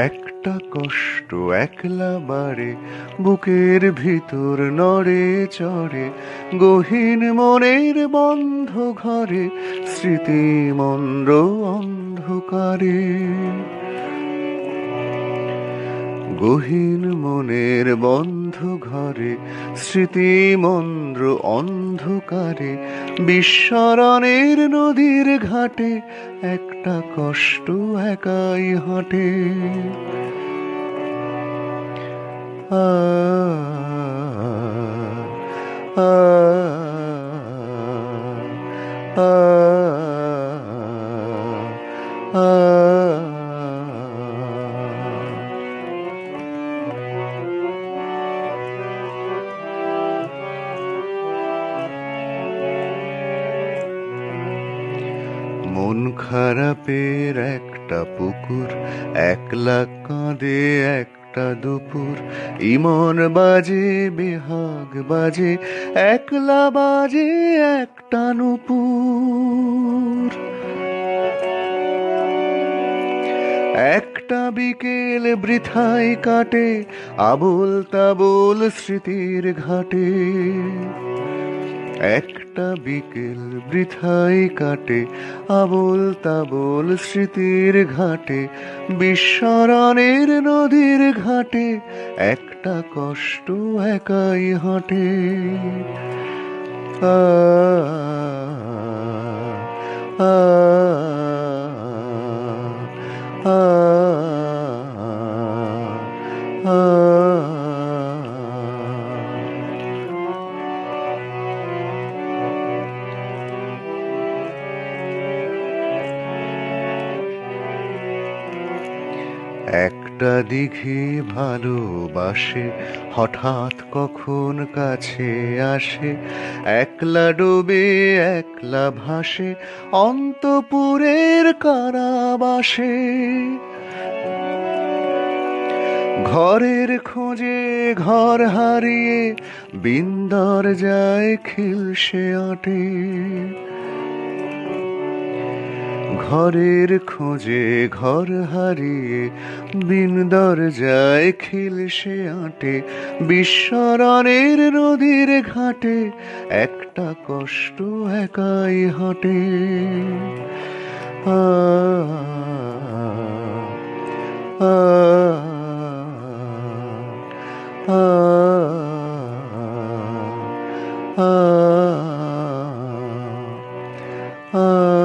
একটা কষ্ট একলা মারে, বুকের ভিতর নড়ে চড়ে, গহীন মনের বন্ধ ঘরে, স্মৃতি মন্দ্র অন্ধকারে। গহীন মনের বন্ধ ঘরে স্মৃতি মন্দ্র অন্ধকারে, বিস্মরণের নদীর ঘাটে, একটা কষ্ট একাই হাঁটে। আ আ আ আ মন খারাপের একটা পুকুর, একলা কাঁদে একটা দুপুর। ইমন বাজে, বেহাগ বাজে, একলা বাজে একটা নুপুর। একটা বিকেল বৃথাই কাটে আবুল তাবুল স্মৃতির ঘাটে। একটা বিকেল বৃথাই কাটে, আবল তাবল স্মৃতির ঘাটে বিশ্বরণের নদীর ঘাটে, একটা কষ্ট একাই হাঁটে। আ আ একটা দিঘি ভালোবাসে, হঠাৎ কখন কাছে আসে। একলা ডুবে, একলা ভাসে, অন্তপুরের কারাবাসে। ঘরের খোঁজে ঘর হারিয়ে, বিন্দর যায় খিলসে আটে। ঘরের খোঁজে ঘর হারিয়ে বিন্দর খিল সে আটে, বিস্মরণের নদীর ঘাটে, একটা কষ্ট একাই হাঁটে। আ আ আ আ আ